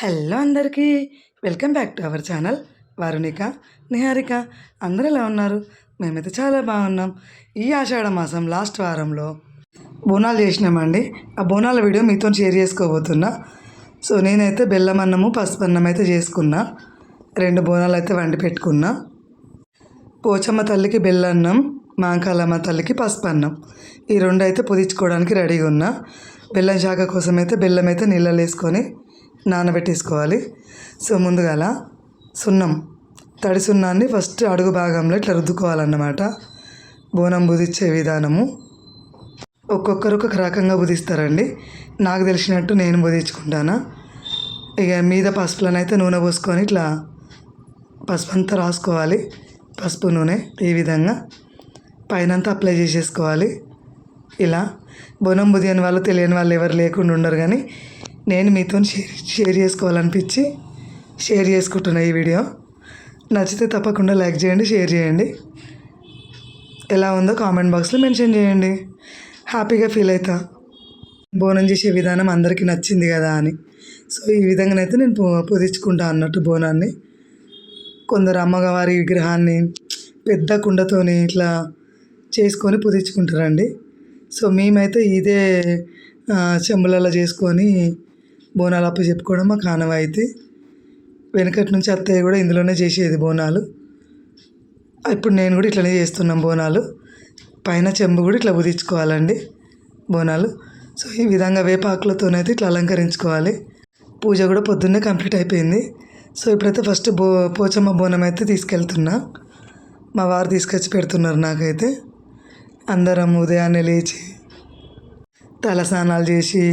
Hello అందరికీ. Welcome back to our channel. Varunika Niharika అందరూ ఎలా ఉన్నారు? మేమైతే చాలా బాగున్నాం. ఈ ఆషాఢ మాసం లాస్ట్ వారంలో బోనాలు చేసినామండి. ఆ బోనాల వీడియో మీతో షేర్ చేసుకోబోతున్నా. సో నేనైతే బెల్లం అన్నము పసుపు అన్నం అయితే చేసుకున్నా. రెండు బోనాలు అయితే వండి పెట్టుకున్నా. పోచమ్మ తల్లికి బెల్లన్నం మాంకాలమ్మ తల్లికి పసుపు అన్నం ఈ రెండు అయితే పుదించుకోవడానికి రెడీగా ఉన్నా. బెల్లం శాఖ కోసం అయితే బెల్లం అయితే నీళ్ళలో వేసుకొని నానబెట్టేసుకోవాలి. సో ముందుగాల సున్నం తడి సున్నాన్ని ఫస్ట్ అడుగు భాగంలో ఇట్లా రుద్దుకోవాలన్నమాట. బోనం బుదిచ్చే విధానము. ఒక్కొక్కరు ఒక్కొక్క రకంగా బుధిస్తారండి నాకు తెలిసినట్టు నేను బుదించుకుంటాను? ఇక మీద పసుపులను నూనె పోసుకొని ఇట్లా పసుపు అంతా రాసుకోవాలి. పసుపు నూనె ఈ విధంగా పైనంతా అప్లై చేసేసుకోవాలి. ఇలా బోనం బుదియని వాళ్ళు తెలియని వాళ్ళు ఎవరు లేకుండా ఉండరు కానీ నేను మీతో షేర్ షేర్ చేసుకోవాలనిపించి షేర్ చేసుకుంటున్నా ఈ వీడియో. నచ్చితే తప్పకుండా లైక్ చేయండి షేర్ చేయండి. ఎలా ఉందో కామెంట్ బాక్స్లో మెన్షన్ చేయండి. హ్యాపీగా ఫీల్ అవుతా బోనం చేసే విధానం అందరికీ నచ్చింది కదా అని. సో ఈ విధంగానైతే నేను పొదించుకుంటా అన్నట్టు బోనాన్ని. కొందరు అమ్మవారి విగ్రహాన్ని పెద్ద కుండతోని ఇట్లా చేసుకొని పుదించుకుంటారండి. సో మేమైతే ఇదే చెంబులలో చేసుకొని బోనాలు అప్పు చెప్పుకోవడం మాకు ఆనవాయితీ వెనకటి నుంచి అత్తయ్య కూడా ఇందులోనే చేసేది బోనాలు. ఇప్పుడు నేను కూడా ఇట్లనే చేస్తున్నాం బోనాలు. పైన చెంబు కూడా ఇట్లా ఉదించుకోవాలండి బోనాలు. సో ఈ విధంగా వేపాకులతోనైతే ఇట్లా అలంకరించుకోవాలి. పూజ కూడా పొద్దున్నే కంప్లీట్ అయిపోయింది. సో ఇప్పుడైతే ఫస్ట్ బో పోచమ్మ బోనం అయితే తీసుకెళ్తున్నా. మా వారు తీసుకొచ్చి పెడుతున్నారు నాకైతే. అందరం ఉదయాన్నే లేచి తల స్నానాలు చేసి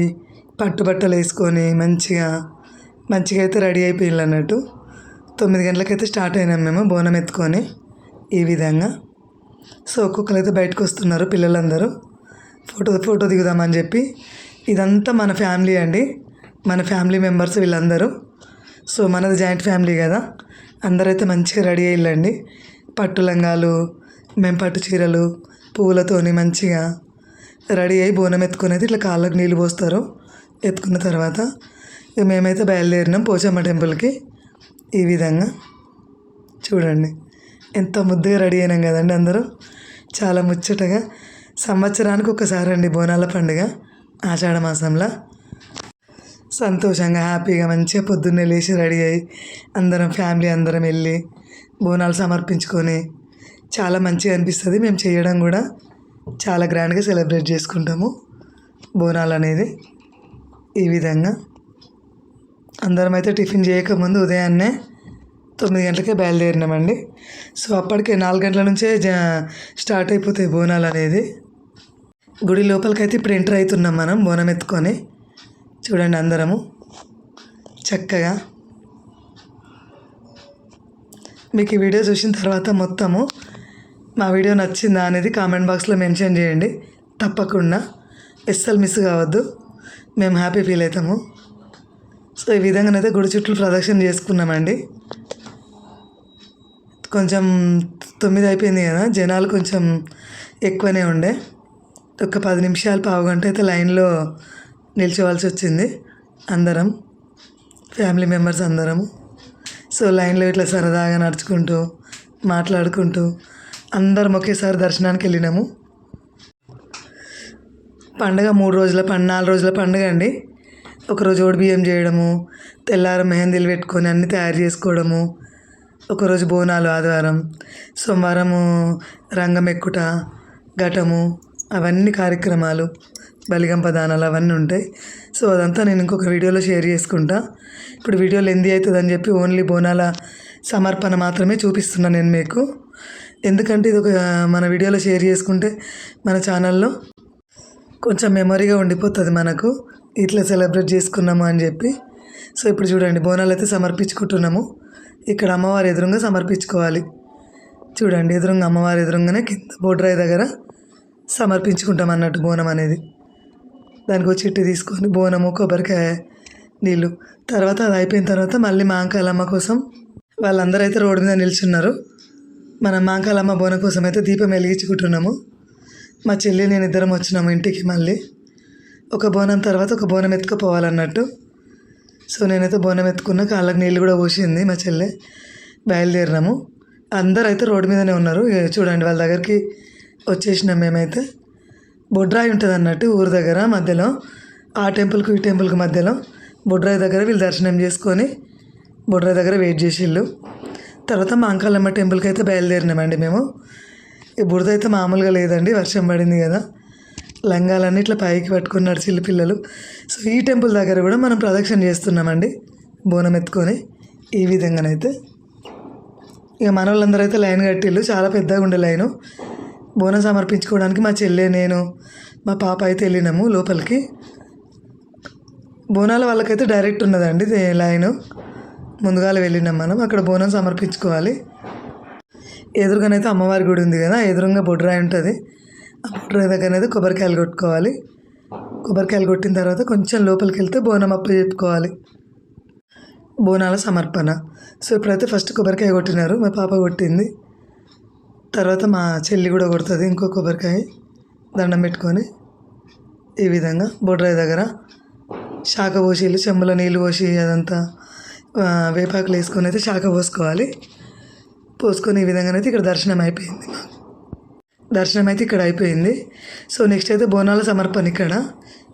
పట్టుబట్టలు వేసుకొని మంచిగా మంచిగా అయితే రెడీ అయిపోయింది అన్నట్టు. తొమ్మిది గంటలకైతే స్టార్ట్ అయినాం మేము బోనం ఎత్తుకొని ఈ విధంగా. సో ఒక్కొక్కరు అయితే బయటకు వస్తున్నారు పిల్లలందరూ. ఫోటో ఫోటో దిగుదామని చెప్పి. ఇదంతా మన ఫ్యామిలీ అండి. మన ఫ్యామిలీ మెంబర్స్ వీళ్ళందరూ. సో మనది జాయింట్ ఫ్యామిలీ కదా. అందరైతే మంచిగా రెడీ అయ్యిళ్ళండి పట్టు లంగాలు మేము పట్టు చీరలు పువ్వులతోని మంచిగా రెడీ అయ్యి బోనం ఎత్తుకొని అయితే ఇట్లా కాళ్ళకు నీళ్ళు పోస్తారు. ఎత్తుకున్న తర్వాత ఇక మేమైతే బయలుదేరినాం పోచమ్మ టెంపుల్కి. ఈ విధంగా చూడండి ఎంత ముద్దుగా రెడీ అయినాం కదండి అందరూ. చాలా ముచ్చటగా సంవత్సరానికి ఒకసారి అండి బోనాల పండుగ ఆషాఢ మాసంలో. సంతోషంగా హ్యాపీగా మంచిగా పొద్దున్నే లేచి రెడీ అయ్యి అందరం ఫ్యామిలీ అందరం వెళ్ళి బోనాలు సమర్పించుకొని చాలా మంచిగా అనిపిస్తుంది. మేము చేయడం కూడా చాలా గ్రాండ్గా సెలబ్రేట్ చేసుకుంటాము బోనాలు అనేది. ఈ విధంగా అందరం అయితే టిఫిన్ చేయకముందు ఉదయాన్నే తొమ్మిది గంటలకే బయలుదేరినామండి. సో అప్పటికే నాలుగు గంటల నుంచే జా స్టార్ట్ అయిపోతాయి బోనాలు అనేది. గుడి లోపలికైతే ఇప్పుడు ఎంటర్ అవుతున్నాం మనం బోనం ఎత్తుకొని. చూడండి అందరము. చక్కగా. మీకు ఈ వీడియో చూసిన తర్వాత మొత్తము మా వీడియో నచ్చిందా అనేది కామెంట్ బాక్స్లో మెన్షన్ చేయండి. తప్పకుండా. అస్సలు మిస్ కావద్దు. మేము హ్యాపీ ఫీల్ అవుతాము. సో ఈ విధంగానైతే గుడి చుట్టూ ప్రదక్షిణ చేసుకున్నామండి. కొంచెం తొమ్మిది అయిపోయింది కదా జనాలు కొంచెం ఎక్కువనే ఉండే. ఒక పది నిమిషాలు పావు గంట అయితే లైన్లో నిల్చోవాల్సి వచ్చింది. అందరం ఫ్యామిలీ మెంబర్స్ అందరము సో లైన్లో ఇట్లా సరదాగా నడుచుకుంటూ మాట్లాడుకుంటూ అందరం ఒకేసారి దర్శనానికి వెళ్ళినాము. పండగ మూడు రోజుల పండుగ నాలుగు రోజుల పండుగ అండి. ఒకరోజు ఓడి బియ్యం చేయడము తెల్లారం మెహందీలు పెట్టుకొని అన్నీ తయారు చేసుకోవడము ఒకరోజు బోనాలు ఆదివారం సోమవారము రంగం ఎక్కుట ఘటము అవన్నీ కార్యక్రమాలు బలిగంప దానాలు అవన్నీ ఉంటాయి. సో అదంతా నేను ఇంకొక వీడియోలో షేర్ చేసుకుంటా. ఇప్పుడు వీడియోలు ఎంది అవుతుందని చెప్పి ఓన్లీ బోనాల సమర్పణ మాత్రమే చూపిస్తున్నాను నేను మీకు. ఎందుకంటే ఇది ఒక మన వీడియోలో షేర్ చేసుకుంటే మన ఛానల్లో కొంచెం మెమరీగా ఉండిపోతుంది మనకు. ఇట్లా సెలబ్రేట్ చేసుకున్నాము అని చెప్పి. సో ఇప్పుడు చూడండి బోనాలు అయితే సమర్పించుకుంటున్నాము. ఇక్కడ అమ్మవారి ఎదురుగా సమర్పించుకోవాలి. చూడండి ఎదురుగా అమ్మవారి ఎదురుగానే కింద బోడ్రాయి దగ్గర సమర్పించుకుంటాం అన్నట్టు బోనం అనేది. దానికి ఒక చిట్టి తీసుకొని బోనము కొబ్బరికాయ నీళ్ళు. తర్వాత అది అయిపోయిన తర్వాత మళ్ళీ మాంకాలమ్మ కోసం వాళ్ళందరూ అయితే రోడ్డు మీద నిల్చున్నారు. మన మాంకాలమ్మ బోనం కోసం అయితే దీపం వెలిగించుకుంటున్నాము. మా చెల్లి నేను ఇద్దరం వచ్చినాము ఇంటికి మళ్ళీ. ఒక బోనం తర్వాత ఒక బోనం ఎత్తుకుపోవాలన్నట్టు. సో నేనైతే బోనం ఎత్తుకున్న కాళ్ళకి నీళ్ళు కూడా పోసింది మా చెల్లె. బయలుదేరినాము. అందరూ అయితే రోడ్డు మీదనే ఉన్నారు. చూడండి వాళ్ళ దగ్గరికి వచ్చేసినాం మేమైతే. బొడ్రాయి ఉంటుంది అన్నట్టు ఊరు దగ్గర మధ్యలో. ఆ టెంపుల్కి ఈ టెంపుల్కి మధ్యలో. బొడ్రాయి దగ్గర వీళ్ళు దర్శనం చేసుకొని బొడ్రాయి దగ్గర వెయిట్ చేసిళ్ళు. తర్వాత మా అంకాలమ్మ టెంపుల్కి అయితే బయలుదేరినామండి మేము. ఈ బురద అయితే మామూలుగా లేదండి వర్షం పడింది కదా. లంగాలన్నీ ఇట్లా పైకి పట్టుకుని నడిచిల్లు పిల్లలు. సో ఈ టెంపుల్ దగ్గర కూడా మనం ప్రదక్షిణ చేస్తున్నామండి బోనం ఎత్తుకొని. ఈ విధంగానైతే. ఇక మన వాళ్ళందరూ అయితే లైన్ కట్టిల్లు చాలా పెద్దగా ఉండే లైను. బోనం సమర్పించుకోవడానికి మా చెల్లె నేను మా పాప అయితే వెళ్ళినాము లోపలికి. బోనాల వాళ్ళకైతే డైరెక్ట్ ఉన్నదండి లైను. ముందుగాల వెళ్ళినాం మనం అక్కడ బోనం సమర్పించుకోవాలి. ఎదురుగానైతే అమ్మవారి గుడి ఉంది కదా ఎదురుగా బొడ్రాయి ఉంటుంది. ఆ బొడ్రాయి దగ్గరనైతే కొబ్బరికాయలు కొట్టుకోవాలి. కొబ్బరికాయలు కొట్టిన తర్వాత కొంచెం లోపలికి వెళ్తే బోనం అప్పు చెప్పుకోవాలి. బోనాల సమర్పణ. సో ఇప్పుడైతే ఫస్ట్ కొబ్బరికాయ కొట్టినారు మా పాప కొట్టింది. తర్వాత మా చెల్లి కూడా కొడుతుంది ఇంకో కొబ్బరికాయ దండం పెట్టుకొని ఈ విధంగా బొడ్రాయి దగ్గర శాఖ పోసి చెంబులో నీళ్ళు పోసి అదంతా వేపాకులు వేసుకొని అయితే శాఖ పోసుకోవాలి. పోసుకొని ఈ విధంగానైతే ఇక్కడ దర్శనం అయిపోయింది మాకు. దర్శనం అయితే ఇక్కడ అయిపోయింది. సో నెక్స్ట్ అయితే బోనాల సమర్పణ ఇక్కడ.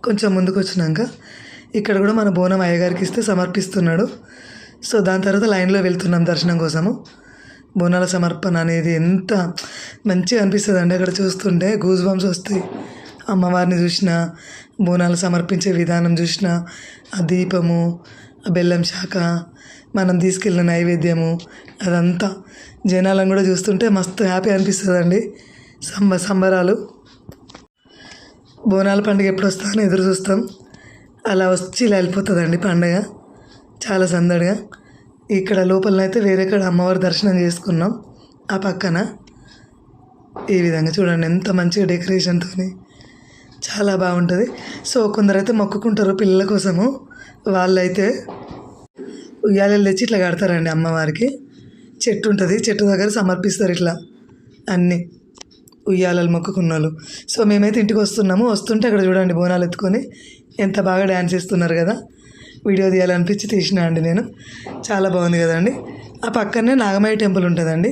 కొంచెం ముందుకు వచ్చినాక ఇక్కడ కూడా మన బోనం అయ్యగారికి ఇస్తే సమర్పిస్తున్నాడు. సో దాని తర్వాత లైన్లో వెళ్తున్నాం దర్శనం కోసము. బోనాల సమర్పణ అనేది ఎంత మంచిగా అనిపిస్తుంది అండి అక్కడ చూస్తుంటే. గూజ్ బంప్స్ వస్తాయి. అమ్మవారిని చూసిన బోనాలు సమర్పించే విధానం చూసిన ఆ దీపము ఆ బెల్లం శాఖ మనం తీసుకెళ్ళిన నైవేద్యము అదంతా జనాలను కూడా చూస్తుంటే మస్తు హ్యాపీ అనిపిస్తుంది అండి సంబ సంబరాలు. బోనాల పండుగ ఎప్పుడు వస్తా అని ఎదురు చూస్తాం. అలా వచ్చి ఇలా వెళ్ళిపోతుందండి చాలా సందడిగా. ఇక్కడ లోపలనైతే వేరే కాడ అమ్మవారి దర్శనం చేసుకున్నాం. ఆ పక్కన. ఈ విధంగా చూడండి ఎంత మంచిగా డెకరేషన్తో చాలా బాగుంటుంది. సో కొందరైతే మొక్కుకుంటారు పిల్లల కోసము. వాళ్ళైతే ఉయ్యాలలు తెచ్చి ఇట్లా కడతారండి అమ్మవారికి. చెట్టు ఉంటుంది చెట్టు దగ్గర సమర్పిస్తారు ఇట్లా అన్నీ ఉయ్యాలలు మొక్కుకున్న వాళ్ళు సో మేమైతే ఇంటికి వస్తున్నాము. వస్తుంటే అక్కడ చూడండి బోనాలు ఎత్తుకొని ఎంత బాగా డ్యాన్స్ చేస్తున్నారు కదా. వీడియో తీయాలనిపించి తీసిన అండి నేను. చాలా బాగుంది కదండి. ఆ పక్కనే నాగమయ్య టెంపుల్ ఉంటుందండి.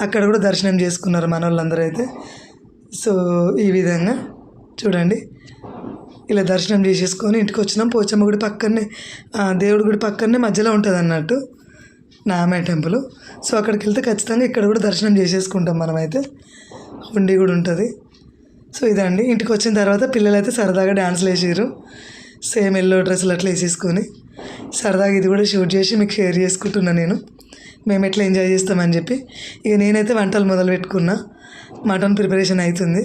అక్కడ కూడా దర్శనం చేసుకున్నారు మన వాళ్ళందరూ అయితే. సో ఈ విధంగా చూడండి. ఇలా దర్శనం చేసేసుకొని ఇంటికి వచ్చినాం. పోచమ్మ గుడి పక్కనే దేవుడి గుడి పక్కనే మధ్యలో ఉంటుంది అన్నట్టు నామే టెంపుల్. సో అక్కడికి వెళ్తే ఖచ్చితంగా ఇక్కడ కూడా దర్శనం చేసేసుకుంటాం మనమైతే. హుండీ కూడా ఉంటుంది. సో ఇదండి. ఇంటికి వచ్చిన తర్వాత పిల్లలు అయితే సరదాగా డ్యాన్స్లు వేసారు సేమ్ ఎల్లో డ్రెస్సులు అట్లా వేసేసుకొని సరదాగా ఇది కూడా షూట్ చేసి మీకు షేర్ చేసుకుంటున్నా నేను. మేము ఎట్లా ఎంజాయ్ చేస్తామని చెప్పి. ఇక నేనైతే వంటలు మొదలు పెట్టుకున్నా మటన్ ప్రిపరేషన్ అవుతుంది.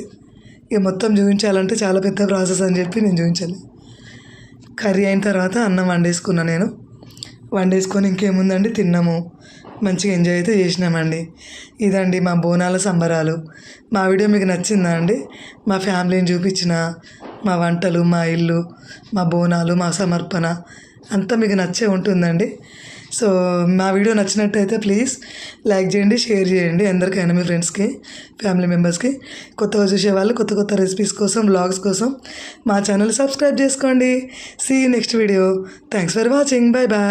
ఇక మొత్తం చూపించాలంటే చాలా పెద్ద ప్రాసెస్ అని చెప్పి నేను చూపించాలి కర్రీ అయిన తర్వాత అన్నం వండేసుకున్నా నేను. వండేసుకొని ఇంకేముందండి? తిన్నాము. మంచిగా ఎంజాయ్ అయితే చేసినామండి. ఇదండి మా బోనాల సంబరాలు. మా వీడియో మీకు నచ్చిందా అండి? మా ఫ్యామిలీని చూపించిన మా వంటలు మా ఇల్లు మా బోనాలు మా సమర్పణ అంతా మీకు నచ్చే ఉంటుందండి. సో మా వీడియో నచ్చినట్టయితే ప్లీజ్ లైక్ చేయండి షేర్ చేయండి అందరికైనా మీ ఫ్రెండ్స్కి ఫ్యామిలీ మెంబర్స్కి. కొత్తగా చూసే వాళ్ళు కొత్త కొత్త రెసిపీస్ కోసం బ్లాగ్స్ కోసం మా ఛానల్ సబ్స్క్రైబ్ చేసుకోండి. See next video thanks for watching bye bye